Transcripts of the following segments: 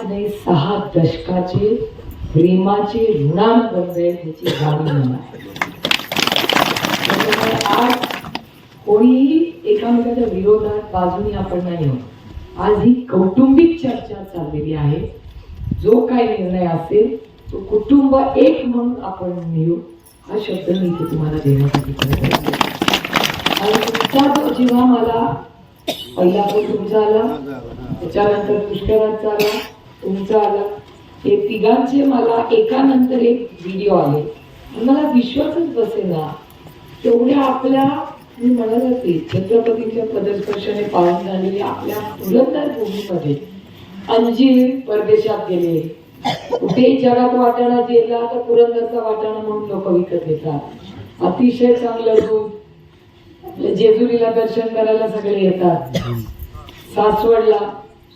पाच नाही सहा दशकाचे प्रेमाचे ऋणाम आहे ह्याची जाणीव मला आज कोणीही एकामेकाच्या विरोधात बाजूनी आपण नाही आहोत. आज ही कौटुंबिक चर्चा चाललेली आहे. जो काय निर्णय असेल तो कुटुंब एक म्हणून आपण मिळू हा शब्द मी इथे तुम्हाला देण्यासाठी आणि तुमचा जो जेव्हा मला पहिला तो तुमचा आला. त्याच्यानंतर पुष्करांचा आला. तुमचा आला हे तिघांचे मला एकानंतर एक व्हिडिओ आले मला विश्वासच बसेना. तेवढ्या आपल्या मी म्हणत होते छत्रपतींच्या पदस्पर्शाने पावन झालेल्या आपल्या पुरंदर भूमीमध्ये. अंजीर परदेशात गेले. कुठेही जगात वाटाणा गेला तर पुरंदरचा वाटाणा म्हणून लोक विकत घेतात. अतिशय चांगलं दूध जेजुरीला दर्शन करायला सगळे येतात. सासवडला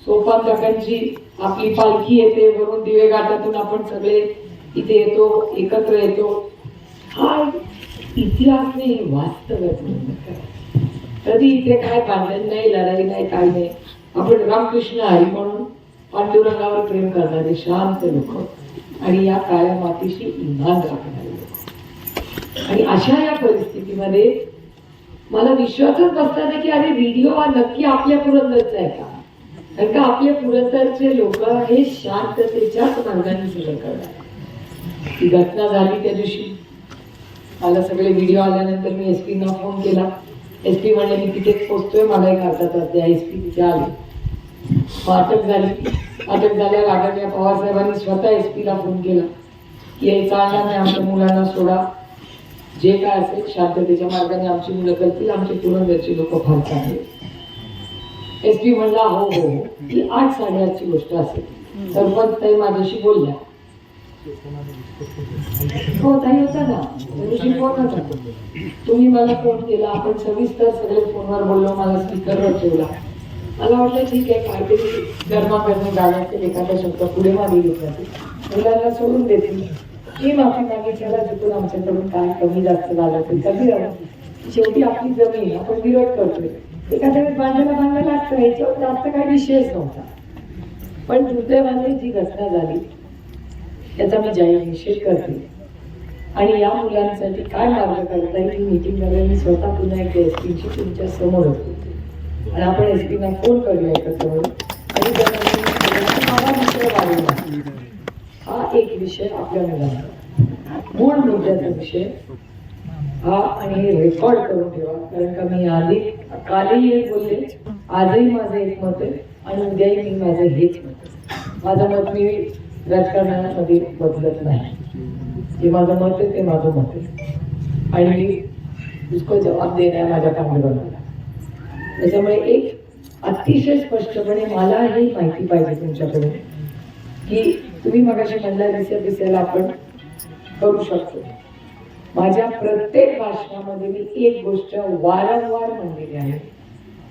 सोपान काकांची आपली पालखी येते वरून दिवे घाटातून आपण सगळे इथे येतो एकत्र येतो. हा इतिहास नाही वास्तव कधी इथे काय भांडण नाही लढाई नाही काय नाही. आपण रामकृष्ण हरी म्हणून पांडुरंगावर प्रेम करणारे शांत लोक. आणि या काळ्या मातीशी इंधान राखणारे लोक. आणि अशा या परिस्थितीमध्ये मला विश्वासच बसला नाही की अरे व्हिडिओ हा नक्की आपल्या पुरंदरचा आहे का? कारण का आपल्या जे लोक हे शांततेच्याच मार्गाने सगळं करतात. ती घटना झाली त्या दिवशी. मला सगळे व्हिडिओ आल्यानंतर मी एस पीना फोन केला. एस पी म्हणले मी तिथेच पोचतोय मला एक अर्धा तास द्या. एस पी तिथे आले. अटक झाली. अटक झाल्यावर आटकल्या पवारसाहेबांनी स्वतः एस पीला फोन केला. की हे चालणार नाही आमच्या मुलांना सोडा. जे काय असेल शांततेच्या मार्गाने आमची मुलं करतील आमचे पुरंदरची लोक फार चांगले एस पी म्हणला हो हो, हो. ही. ती आठ साडेआठची गोष्ट असेल. सरपंच ताई माझ्याशी बोलल्या. हो ताई होता ना. त्या फोन होता. तुम्ही मला फोन केला. आपण सविस्तर सगळे फोनवर बोललो. मला स्पीकरवर ठेवला. मला वाटलं ठीक आहे काहीतरी गरमागरमी झालं एखादा शब्द पुढे मागे घेतला मुलांना सोडून देतील. ही माफी मागितल्याला चुकून आमच्याकडून काय कमी जास्त झालं असेल कधी शेवटी आपली जमीन आपण विरोध करतोय. एखाद्या वेळेस बांधायला बांधायला असतं याच्यावर जास्त काही विषयच नव्हता. पण दुर्दैवाने जी घटना झाली त्याचा मी जाहीर निषेध करते. आणि या मुलांसाठी काय मार्ग करता येईल ही मीटिंग करायला मी स्वतः पुन्हा एकदा एस पीची तुमच्यासमोर होते. आणि आपण एस पीना फोन करूया एकत्र आणि त्यांना मित्र वाढवला हा एक विषय आपल्या मुलांना मूळ मुद्द्याचा विषय. हा आणि हे रेकॉर्ड करून ठेवा कारण का मी आधी कालही हे बोलले आजही माझं एक मत आहे आणि उद्याही मी माझं हेच मत माझं मत मी राजकारणामध्ये बदलत नाही. जे माझं मत आहे ते माझं मत आहे. आणि मी उसको जबाब देणं आहे माझ्या कामगारांना त्याच्यामुळे एक अतिशय स्पष्टपणे मला ही माहिती पाहिजे तुमच्याकडून की तुम्ही मगाशी म्हणला दिसत दिसायला आपण करू शकतो. माझ्या प्रत्येक भाषणामध्ये मी एक गोष्ट वारंवार म्हणलेली आहे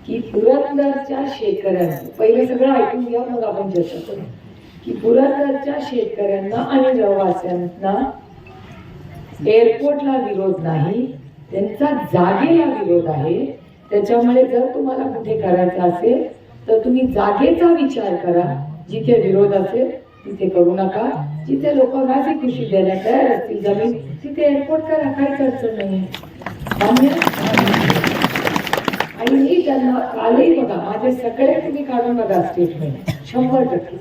की पुरंदरच्या शेतकऱ्यांना पहिले सगळं ऐकून घ्या मग आपण चर्चा करू. की पुरंदरच्या शेतकऱ्यांना आणि रहिवाशांना एअरपोर्टला विरोध नाही त्यांचा जागेला विरोध आहे. त्याच्यामुळे जर तुम्हाला कुठे करायचं असेल तर तुम्ही जागेचा विचार करा जिथे विरोध असेल तिथे करू नका. जिथे लोक राजी खुशी द्यायला तयार असतील. जमीन तिथे एअरपोर्ट करा काहीच अडचण नाही. आणि मी त्यांना कालही बघा. माझे सगळे तुम्ही काढून बघा स्टेटमेंट शंभर टक्के.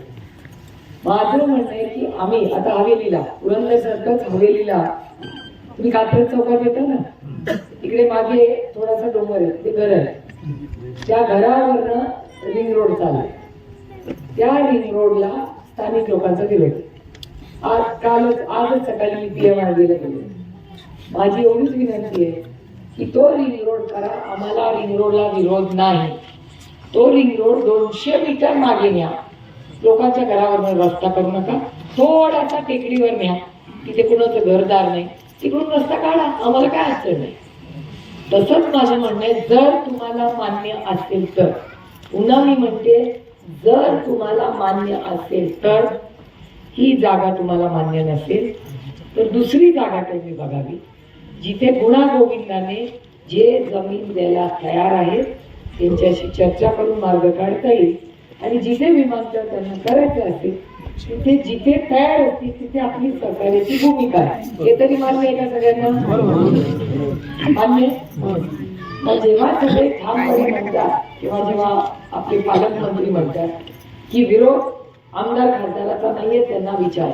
माझं म्हणणं आहे की आम्ही आता हवेलीला पुरंदर हवेलीला. तुम्ही कात्रज चौकात येता ना? इकडे मागे थोडासा डोंगर आहे. ते घर आहे. त्या घरावरनं रिंग रोड चालू त्या रिंग रोडला स्थानिक लोकांचं विरोध आज कालच आजच सकाळी पी एम गेले. माझी एवढीच विनंती आहे की तो रिंग रोड करा आम्हाला रिंग रोडला विरोध नाही. तो रिंग रोड दोनशे मीटर मागे न्या. लोकांच्या घरावर रस्ता करू नका. थोडासा टेकडीवर न्या. तिथे कुणाचं घरदार नाही. तिकडून रस्ता काढा. आम्हाला काय अडचण नाही. तसंच माझं म्हणणं आहे जर तुम्हाला मान्य असेल तर. पुन्हा मी म्हणते जर तुम्हाला मान्य असेल तर ही जागा तुम्हाला मान्य नसेल तर दुसरी जागा तुम्ही बघावी जिथे गुणा गोविंदाने जे जमीन द्यायला तयार आहेत त्यांच्याशी चर्चा करून मार्ग काढता येईल. आणि जिथे विमानतळ त्यांना करायचं असेल तिथे जिथे तयार होती तिथे आपली सहकार्याची भूमिका आहे. हे तरी मान्य आहे का सगळ्यांना? मान्य जेव्हा सगळे ठामपणे म्हणतात किंवा जेव्हा आपले पालकमंत्री म्हणतात की विरोध आमदार खासदाराचा नाहीये त्यांना विचार.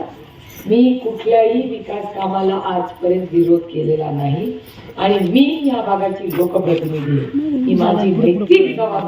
मी कुठल्याही विकास कामाला आजपर्यंत विरोध केलेला नाही आणि मी या भागाची लोकप्रतिनिधी ही माझी नैतिक जबाबदारी